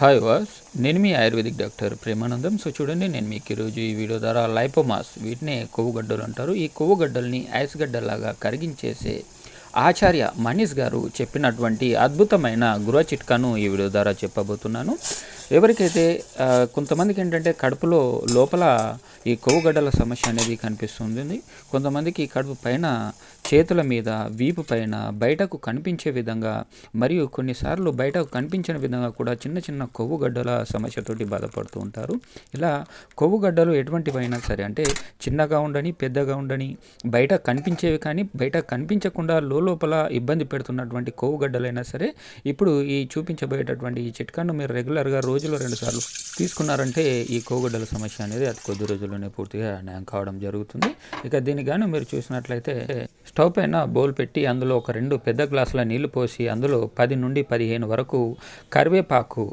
Hi వాస్. నేను మీ ఆయుర్వేదిక్ డాక్టర్ ప్రేమానందం. సో చూడండి నేను మీకు ఈరోజు ఈ వీడియో ద్వారా లైపోమాస్ వీటినే కొవ్వుగడ్డలు అంటారు. ఈ కొవ్వుగడ్డల్ని ఐస్ గడ్డలాగా కరిగించేసే ఆచార్య మనీష్ గారు చెప్పినటువంటి అద్భుతమైన గృహ చిట్కాను ఈ వీడియో ద్వారా చెప్పబోతున్నాను. ఎవరికైతే కొంతమందికి ఏంటంటే కడుపులో లోపల ఈ కొవ్వుగడ్డల సమస్య అనేది కనిపిస్తుంది. కొంతమందికి కడుపు పైన చేతుల మీద వీపు పైన బయటకు కనిపించే విధంగా మరియు కొన్నిసార్లు బయటకు కనిపించిన విధంగా కూడా చిన్న చిన్న కొవ్వుగడ్డల సమస్యతోటి బాధపడుతూ ఉంటారు. ఇలా కొవ్వుగడ్డలు ఎటువంటివైనా సరే అంటే చిన్నగా ఉండని పెద్దగా ఉండని బయట కనిపించేవి కానీ బయట కనిపించకుండా లో లోపల ఇబ్బంది పెడుతున్నటువంటి కొవ్వుగడ్డలైనా సరే ఇప్పుడు ఈ చూపించబోయేటటువంటి ఈ చిట్కాను మీరు రెగ్యులర్గా రోజులో రెండు సార్లు తీసుకున్నారంటే ఈ కొవ్వుగడ్డల సమస్య అనేది అతి కొద్ది రోజుల్లోనే పూర్తిగా నయం కావడం జరుగుతుంది. ఇక దీనిగాను మీరు చూసినట్లయితే స్టవ్ పైన బౌల్ పెట్టి అందులో ఒక రెండు పెద్ద గ్లాసుల నీళ్ళు పోసి అందులో పది నుండి పదిహేను వరకు కరివేపాకు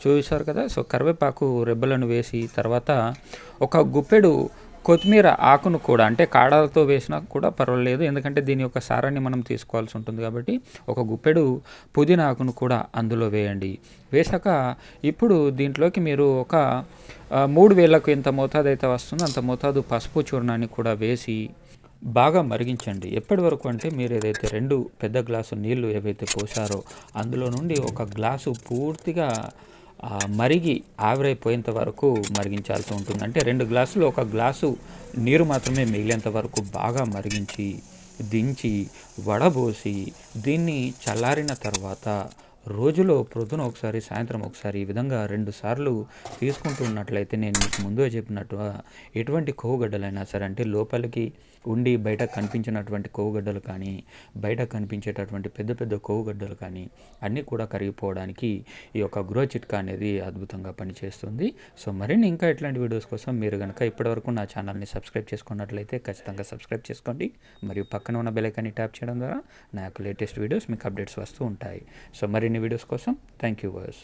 చూసారు కదా? సో కరివేపాకు రెబ్బలను వేసి తర్వాత ఒక గుప్పెడు కొత్తిమీర ఆకును కూడా అంటే కాడలతో వేసినా కూడా పర్వాలేదు. ఎందుకంటే దీని యొక్క సారాన్ని మనం తీసుకోవాల్సి ఉంటుంది కాబట్టి ఒక గుప్పెడు పుదీనా ఆకును కూడా అందులో వేయండి. వేసాక ఇప్పుడు దీంట్లోకి మీరు ఒక మూడు వేలకు ఎంత మోతాదు అయితే వస్తుందో అంత మోతాదు పసుపు చూర్ణాన్ని కూడా వేసి బాగా మరిగించండి. ఎప్పటి వరకు అంటే మీరు ఏదైతే రెండు పెద్ద గ్లాసు నీళ్ళు ఏవైతే పోసారో అందులో నుండి ఒక గ్లాసు పూర్తిగా మరిగి ఆవిరైపోయేంత వరకు మరిగించాల్సి ఉంటుంది అంటే రెండు గ్లాసులు ఒక గ్లాసు నీరు మాత్రమే మిగిలేంత వరకు బాగా మరిగించి దించి వడబోసి దీన్ని చల్లారిన తర్వాత రోజులో ప్రొద్దున ఒకసారి సాయంత్రం ఒకసారి ఈ విధంగా రెండు సార్లు తీసుకుంటూ ఉన్నట్లయితే నేను మీకు ముందుగా చెప్పినట్టుగా ఎటువంటి కొవ్వుగడ్డలైనా సరే అంటే లోపలికి ఉండి బయట కనిపించినటువంటి కొవ్వుగడ్డలు కానీ బయట కనిపించేటటువంటి పెద్ద పెద్ద కొవ్వుగడ్డలు కానీ అన్నీ కూడా కరిగిపోవడానికి ఈ యొక్క గృహ చిట్కా అనేది అద్భుతంగా పనిచేస్తుంది. సో మరిన్ని ఇంకా ఇట్లాంటి వీడియోస్ కోసం మీరు కనుక ఇప్పటివరకు నా ఛానల్ని సబ్స్క్రైబ్ చేసుకున్నట్లయితే ఖచ్చితంగా సబ్స్క్రైబ్ చేసుకోండి. మరియు పక్కన ఉన్న బెలైకాన్ని ట్యాప్ చేయడం ద్వారా నా యొక్క లేటెస్ట్ వీడియోస్ మీకు అప్డేట్స్ వస్తూ ఉంటాయి. సో మరిన్ని వీడియోస్ కోసం. Thank you verse